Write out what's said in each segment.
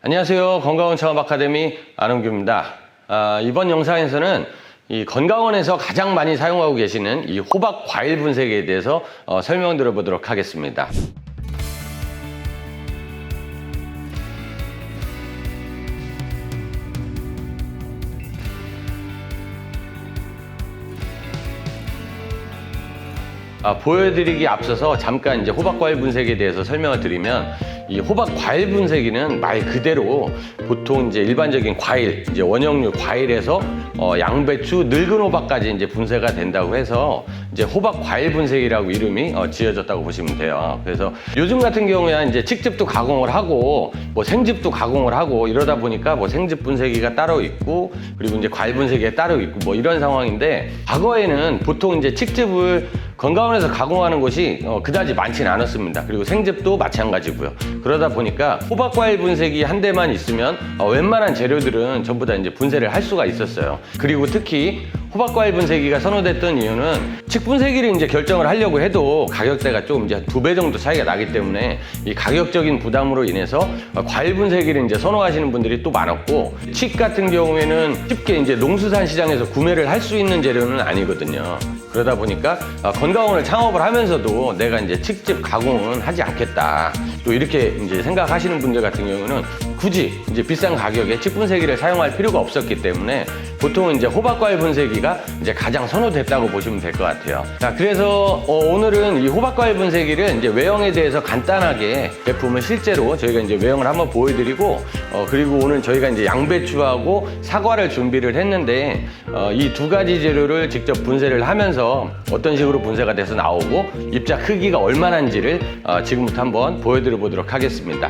안녕하세요. 건강원 창업 아카데미 안홍규입니다. 아, 이번 영상에서는 이 건강원에서 가장 많이 사용하고 계시는 이 호박 과일 분쇄기에 대해서 어, 설명드려 보도록 하겠습니다. 아, 보여드리기 앞서서 잠깐 이제 호박 과일 분쇄기에 대해서 설명을 드리면 이 호박 과일 분쇄기는 말 그대로 보통 이제 일반적인 과일, 이제 원형류 과일에서 어, 양배추, 늙은 호박까지 이제 분쇄가 된다고 해서 이제 호박 과일 분쇄기라고 이름이 어, 지어졌다고 보시면 돼요. 그래서 요즘 같은 경우에 이제 직즙도 가공을 하고 뭐 생즙도 가공을 하고 이러다 보니까 뭐 생즙 분쇄기가 따로 있고 그리고 이제 과일 분쇄기가 따로 있고 뭐 이런 상황인데 과거에는 보통 이제 직즙을 건강원에서 가공하는 곳이 어, 그다지 많지는 않았습니다. 그리고 생즙도 마찬가지고요. 그러다 보니까 호박 과일 분쇄기 한 대만 있으면 어, 웬만한 재료들은 전부 다 이제 분쇄를 할 수가 있었어요. 그리고 특히 호박과일 분쇄기가 선호됐던 이유는 칡분쇄기를 이제 결정을 하려고 해도 가격대가 조금 이제 두 배 정도 차이가 나기 때문에 이 가격적인 부담으로 인해서 어, 과일 분쇄기를 이제 선호하시는 분들이 또 많았고 칡 같은 경우에는 쉽게 이제 농수산 시장에서 구매를 할 수 있는 재료는 아니거든요. 그러다 보니까 어, 건강원을 창업을 하면서도 내가 이제 직접 가공은 하지 않겠다. 또 이렇게 이제 생각하시는 분들 같은 경우는 굳이 이제 비싼 가격에 칡분쇄기를 사용할 필요가 없었기 때문에 보통은 이제 호박과일 분쇄기가 이제 가장 선호됐다고 보시면 될 것 같아요. 자, 그래서 어, 오늘은 이 호박과일 분쇄기를 이제 외형에 대해서 간단하게 제품을 실제로 저희가 이제 외형을 한번 보여드리고 어, 그리고 오늘 저희가 이제 양배추하고 사과를 준비를 했는데 어, 이 두 가지 재료를 직접 분쇄를 하면서 어떤 식으로 분쇄가 돼서 나오고 입자 크기가 얼마나인지를 어, 지금부터 한번 보여드려 보도록 하겠습니다.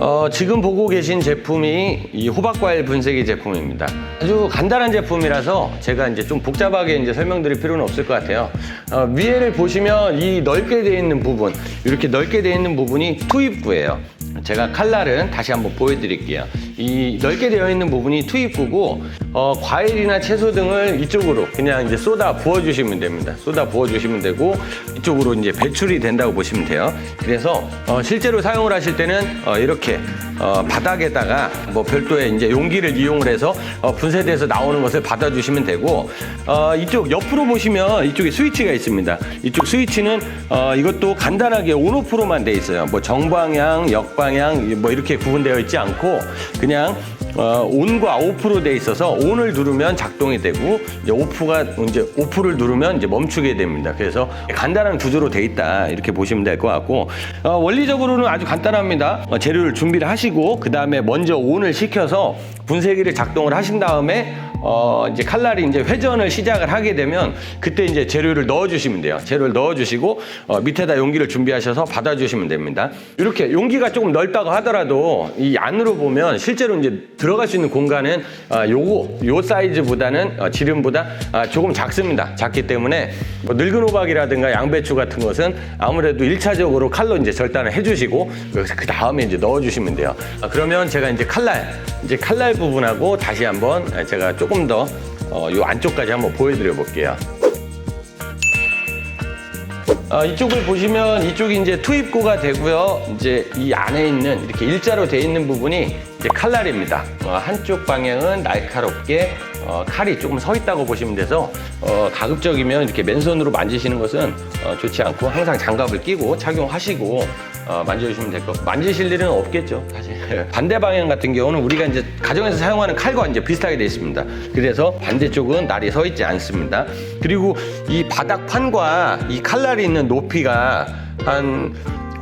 어, 지금 보고 계신 제품이 이 호박과일 분쇄기 제품입니다. 아주 간단한 제품이라서 제가 이제 좀 복잡하게 이제 설명드릴 필요는 없을 것 같아요. 어, 위에를 보시면 이 넓게 되어 있는 부분, 이렇게 넓게 되어 있는 부분이 투입구예요. 제가 칼날은 다시 한번 보여드릴게요. 이 넓게 되어 있는 부분이 투입구고 어, 과일이나 채소 등을 이쪽으로 그냥 이제 쏟아 부어주시면 됩니다. 쏟아 부어주시면 되고 이쪽으로 이제 배출이 된다고 보시면 돼요. 그래서 어, 실제로 사용을 하실 때는 어, 이렇게 어, 바닥에다가 뭐 별도의 이제 용기를 이용을 해서 어, 분쇄돼서 나오는 것을 받아주시면 되고 어, 이쪽 옆으로 보시면 이쪽에 스위치가 있습니다. 이쪽 스위치는 어, 이것도 간단하게 온오프로만 돼 있어요. 뭐 정방향, 역방향 뭐 이렇게 구분되어 있지 않고 그냥 어, 온과 오프로 돼 있어서 온을 누르면 작동이 되고 이제 오프가 이제 오프를 누르면 이제 멈추게 됩니다. 그래서 간단한 구조로 돼 있다 이렇게 보시면 될 것 같고 어, 원리적으로는 아주 간단합니다. 어, 재료를 준비를 하시고 그 다음에 먼저 온을 시켜서 분쇄기를 작동을 하신 다음에 어, 이제 칼날이 이제 회전을 시작을 하게 되면 그때 이제 재료를 넣어주시면 돼요. 재료를 넣어주시고 어, 밑에다 용기를 준비하셔서 받아주시면 됩니다. 이렇게 용기가 조금 넓다고 하더라도 이 안으로 보면 실제로 이제 들어갈 수 있는 공간은 아, 요거 요 사이즈보다는 어, 지름보다 아, 조금 작습니다. 작기 때문에 뭐 늙은 호박이라든가 양배추 같은 것은 아무래도 일차적으로 칼로 이제 절단을 해주시고 그 다음에 이제 넣어주시면 돼요. 아, 그러면 제가 이제 칼날 이제 칼날 부분하고 다시 한번 제가 조금 더 어, 요 안쪽까지 한번 보여드려 볼게요. 어, 이쪽을 보시면 이쪽이 이제 투입구가 되고요. 이제 이 안에 있는 이렇게 일자로 돼 있는 부분이 이제 칼날입니다. 어, 한쪽 방향은 날카롭게 어, 칼이 조금 서 있다고 보시면 돼서 어, 가급적이면 이렇게 맨손으로 만지시는 것은 어, 좋지 않고 항상 장갑을 끼고 착용하시고 어, 만져주시면 될 것. 만지실 일은 없겠죠, 사실. 반대 방향 같은 경우는 우리가 이제 가정에서 사용하는 칼과 이제 비슷하게 되어 있습니다. 그래서 반대쪽은 날이 서 있지 않습니다. 그리고 이 바닥판과 이 칼날이 있는 높이가 한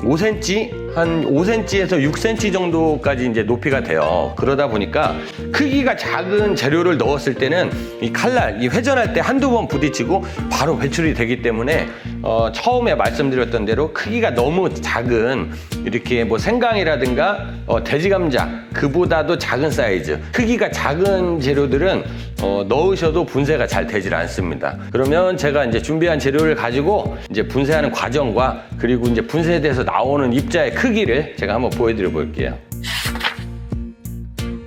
5cm, 한 5cm에서 6cm 정도까지 이제 높이가 돼요. 그러다 보니까 크기가 작은 재료를 넣었을 때는 이 칼날, 이 회전할 때 한두 번 부딪히고 바로 배출이 되기 때문에 어, 처음에 말씀드렸던 대로 크기가 너무 작은 이렇게 뭐 생강이라든가 어, 돼지 감자 그보다도 작은 사이즈 크기가 작은 재료들은 어, 넣으셔도 분쇄가 잘 되질 않습니다. 그러면 제가 이제 준비한 재료를 가지고 이제 분쇄하는 과정과 그리고 이제 분쇄돼서 나오는 입자의 크 기를 제가 한번 보여드려 볼게요.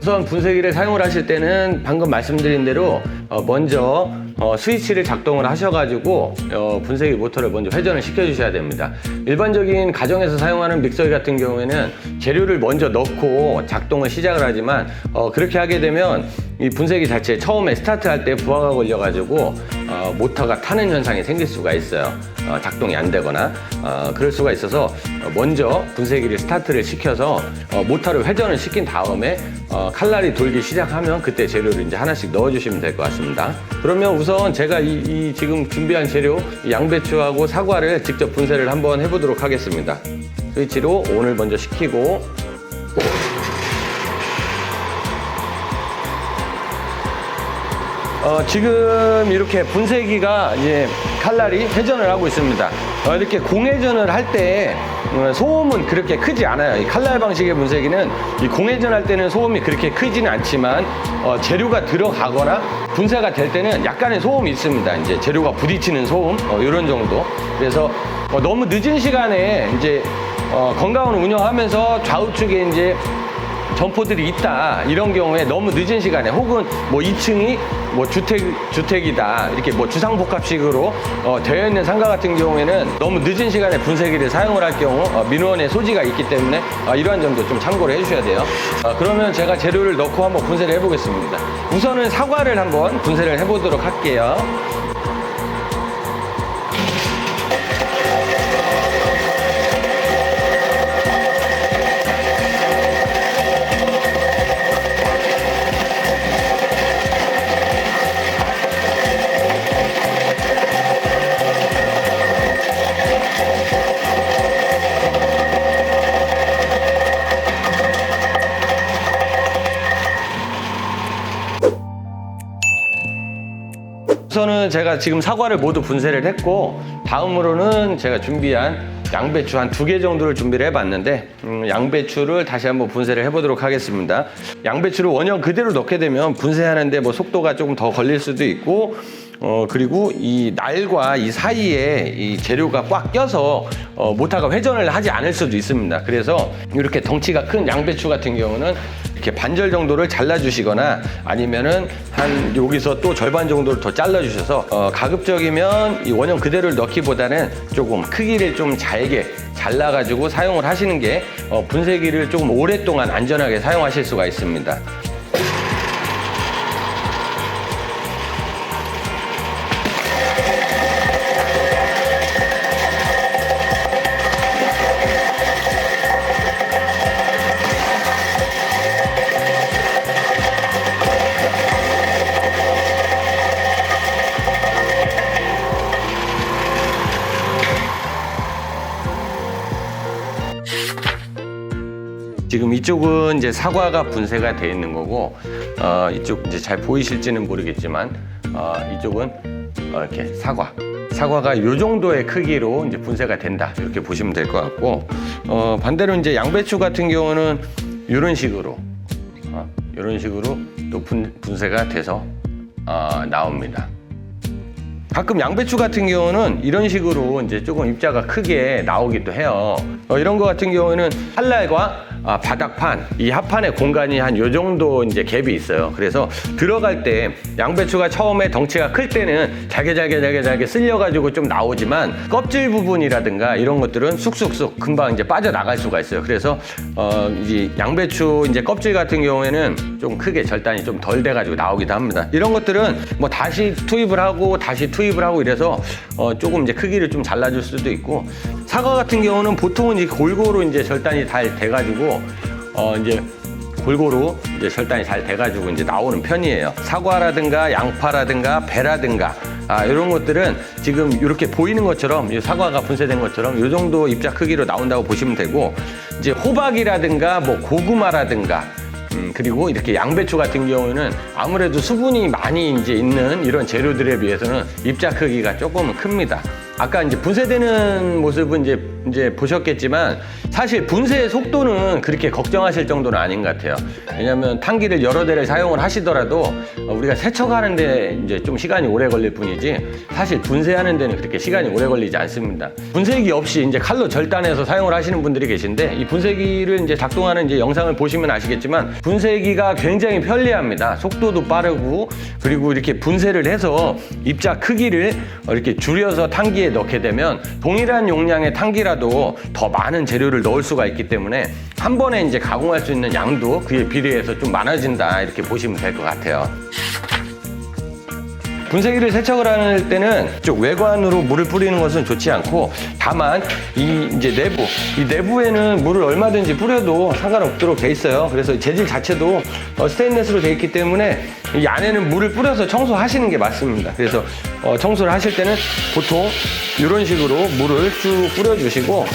우선 분쇄기를 사용을 하실 때는 방금 말씀드린 대로 어, 먼저 어, 스위치를 작동을 하셔가지고 어, 분쇄기 모터를 먼저 회전을 시켜주셔야 됩니다. 일반적인 가정에서 사용하는 믹서기 같은 경우에는 재료를 먼저 넣고 작동을 시작을 하지만 어, 그렇게 하게 되면 이 분쇄기 자체 처음에 스타트할 때 부하가 걸려가지고 어, 모터가 타는 현상이 생길 수가 있어요. 어, 작동이 안 되거나 어, 그럴 수가 있어서 어, 먼저 분쇄기를 스타트를 시켜서 어, 모터를 회전을 시킨 다음에 어, 칼날이 돌기 시작하면 그때 재료를 이제 하나씩 넣어주시면 될 것 같습니다. 그러면 우선 제가 이, 이 지금 준비한 재료 이 양배추하고 사과를 직접 분쇄를 한번 해보도록 하겠습니다. 스위치로 온을 먼저 시키고 어, 지금 이렇게 분쇄기가 이제 칼날이 회전을 하고 있습니다. 어, 이렇게 공회전을 할 때 소음은 그렇게 크지 않아요. 이 칼날 방식의 분쇄기는 이 공회전 할 때는 소음이 그렇게 크지는 않지만 어, 재료가 들어가거나 분쇄가 될 때는 약간의 소음이 있습니다. 이제 재료가 부딪히는 소음 어, 이런 정도. 그래서 어, 너무 늦은 시간에 이제 어, 건강을 운영하면서 좌우측에 이제 점포들이 있다 이런 경우에 너무 늦은 시간에 혹은 뭐 2층이 뭐 주택 주택이다 이렇게 뭐 주상복합식으로 어, 되어 있는 상가 같은 경우에는 너무 늦은 시간에 분쇄기를 사용을 할 경우 어, 민원의 소지가 있기 때문에 어, 이러한 점도 좀 참고를 해주셔야 돼요. 어, 그러면 제가 재료를 넣고 한번 분쇄를 해보겠습니다. 우선은 사과를 한번 분쇄를 해보도록 할게요. 우선은 제가 지금 사과를 모두 분쇄를 했고 다음으로는 제가 준비한 양배추 한 두 개 정도를 준비를 해봤는데 음, 양배추를 다시 한번 분쇄를 해보도록 하겠습니다. 양배추를 원형 그대로 넣게 되면 분쇄하는데 뭐 속도가 조금 더 걸릴 수도 있고 어 그리고 이 날과 이 사이에 이 재료가 꽉 껴서 어, 모타가 회전을 하지 않을 수도 있습니다. 그래서 이렇게 덩치가 큰 양배추 같은 경우는 이렇게 반절 정도를 잘라주시거나 아니면은 한 여기서 또 절반 정도를 더 잘라주셔서 어, 가급적이면 이 원형 그대로를 넣기보다는 조금 크기를 좀 잘게 잘라가지고 사용을 하시는 게 어, 분쇄기를 조금 오랫동안 안전하게 사용하실 수가 있습니다. 지금 이쪽은 이제 사과가 분쇄가 되어 있는 거고 어, 이쪽 이제 잘 보이실지는 모르겠지만 어, 이쪽은 어, 이렇게 사과 사과가 이 정도의 크기로 이제 분쇄가 된다 이렇게 보시면 될 것 같고 어, 반대로 이제 양배추 같은 경우는 이런 식으로 어, 이런 식으로 또 분, 분쇄가 돼서 어, 나옵니다. 가끔 양배추 같은 경우는 이런 식으로 이제 조금 입자가 크게 나오기도 해요. 어, 이런 거 같은 경우에는 한날과 아, 바닥판, 이 합판의 공간이 한 요 정도 이제 갭이 있어요. 그래서 들어갈 때 양배추가 처음에 덩치가 클 때는 잘게 잘게 잘게 잘게 쓸려가지고 좀 나오지만 껍질 부분이라든가 이런 것들은 쑥쑥쑥 금방 이제 빠져나갈 수가 있어요. 그래서 어, 이제 양배추 이제 껍질 같은 경우에는 좀 크게 절단이 좀 덜 돼가지고 나오기도 합니다. 이런 것들은 뭐 다시 투입을 하고 다시 투입을 하고 이래서 어, 조금 이제 크기를 좀 잘라줄 수도 있고 사과 같은 경우는 보통은 이제 골고루 이제 절단이 잘 돼가지고 어, 이제 골고루 이제 절단이 잘 돼가지고 이제 나오는 편이에요. 사과라든가 양파라든가 배라든가 아, 이런 것들은 지금 이렇게 보이는 것처럼 이 사과가 분쇄된 것처럼 이 정도 입자 크기로 나온다고 보시면 되고 이제 호박이라든가 뭐 고구마라든가 음, 그리고 이렇게 양배추 같은 경우는 아무래도 수분이 많이 이제 있는 이런 재료들에 비해서는 입자 크기가 조금 큽니다. 아까 이제 분쇄되는 모습은 이제 이제 보셨겠지만 사실 분쇄의 속도는 그렇게 걱정하실 정도는 아닌 것 같아요. 왜냐하면 탄기를 여러 대를 사용을 하시더라도 어, 우리가 세척하는데 이제 좀 시간이 오래 걸릴 뿐이지 사실 분쇄하는 데는 그렇게 시간이 오래 걸리지 않습니다. 분쇄기 없이 이제 칼로 절단해서 사용을 하시는 분들이 계신데 이 분쇄기를 이제 작동하는 이제 영상을 보시면 아시겠지만 분쇄기가 굉장히 편리합니다. 속도도 빠르고 그리고 이렇게 분쇄를 해서 입자 크기를 이렇게 줄여서 탄기에 넣게 되면 동일한 용량의 탄기 라도 더 많은 재료를 넣을 수가 있기 때문에 한 번에 이제 가공할 수 있는 양도 그에 비례해서 좀 많아진다 이렇게 보시면 될 것 같아요. 분쇄기를 세척을 할 때는 쪽 외관으로 물을 뿌리는 것은 좋지 않고 다만 이 이제 내부 이 내부에는 물을 얼마든지 뿌려도 상관없도록 돼 있어요. 그래서 재질 자체도 어, 스테인레스로 돼 있기 때문에 이 안에는 물을 뿌려서 청소하시는 게 맞습니다. 그래서 어, 청소를 하실 때는 보통 이런 식으로 물을 쭉 뿌려주시고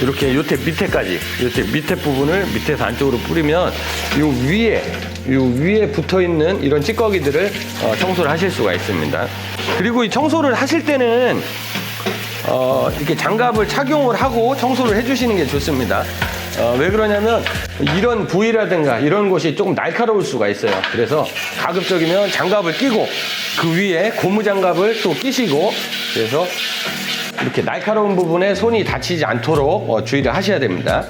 이렇게 요태 밑에까지 요태 밑에 부분을 밑에서 안쪽으로 뿌리면 요 위에 요 위에 붙어 있는 이런 찌꺼기들을 어, 청소를 하실 수가 있습니다. 그리고 이 청소를 하실 때는 어, 이렇게 장갑을 착용을 하고 청소를 해주시는 게 좋습니다. 어, 왜 그러냐면 이런 부위라든가 이런 곳이 조금 날카로울 수가 있어요. 그래서 가급적이면 장갑을 끼고 그 위에 고무 장갑을 또 끼시고 그래서 이렇게 날카로운 부분에 손이 다치지 않도록 어, 주의를 하셔야 됩니다.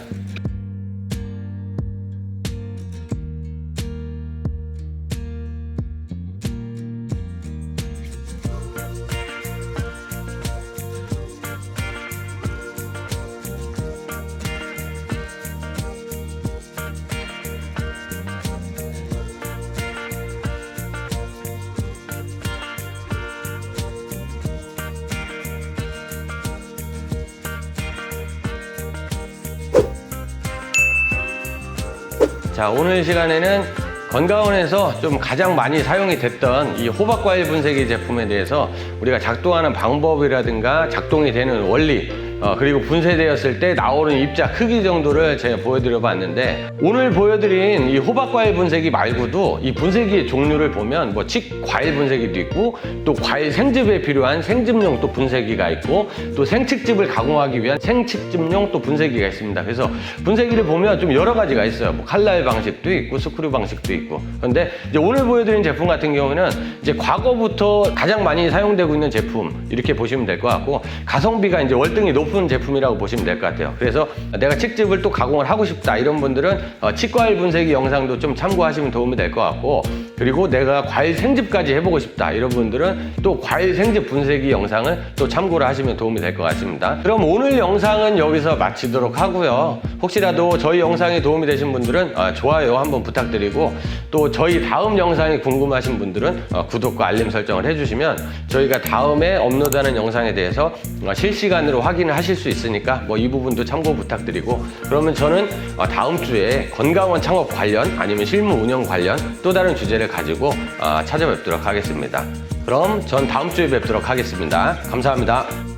자, 오늘 시간에는 건강원에서 좀 가장 많이 사용이 됐던 이 호박과일 분쇄기 제품에 대해서 우리가 작동하는 방법이라든가 작동이 되는 원리 어, 그리고 분쇄되었을 때 나오는 입자 크기 정도를 제가 보여드려 봤는데 오늘 보여드린 이 호박과일 분쇄기 말고도 이 분쇄기의 종류를 보면 뭐 칡과일 분쇄기도 있고 또 과일 생즙에 필요한 생즙용 또 분쇄기가 있고 또 생칡즙을 가공하기 위한 생칡즙용 또 분쇄기가 있습니다. 그래서 분쇄기를 보면 좀 여러 가지가 있어요. 뭐 칼날 방식도 있고 스크류 방식도 있고. 그런데 이제 오늘 보여드린 제품 같은 경우는 이제 과거부터 가장 많이 사용되고 있는 제품 이렇게 보시면 될 것 같고 가성비가 이제 월등히 높은 제품이라고 보시면 될 것 같아요. 그래서 내가 칡즙을 또 가공을 하고 싶다 이런 분들은 어, 치과일 분쇄기 영상도 좀 참고하시면 도움이 될 것 같고 그리고 내가 과일 생즙까지 해보고 싶다 이런 분들은 또 과일 생즙 분쇄기 영상을 또 참고를 하시면 도움이 될 것 같습니다. 그럼 오늘 영상은 여기서 마치도록 하고요. 혹시라도 저희 영상이 도움이 되신 분들은 어, 좋아요 한번 부탁드리고 또 저희 다음 영상이 궁금하신 분들은 어, 구독과 알림 설정을 해주시면 저희가 다음에 업로드하는 영상에 대해서 어, 실시간으로 확인을 하실 수 있으니까 뭐 이 부분도 참고 부탁드리고 그러면 저는 어, 다음 주에 건강원 창업 관련 아니면 실무 운영 관련 또 다른 주제를 가지고 어, 찾아뵙도록 하겠습니다. 그럼 전 다음 주에 뵙도록 하겠습니다. 감사합니다.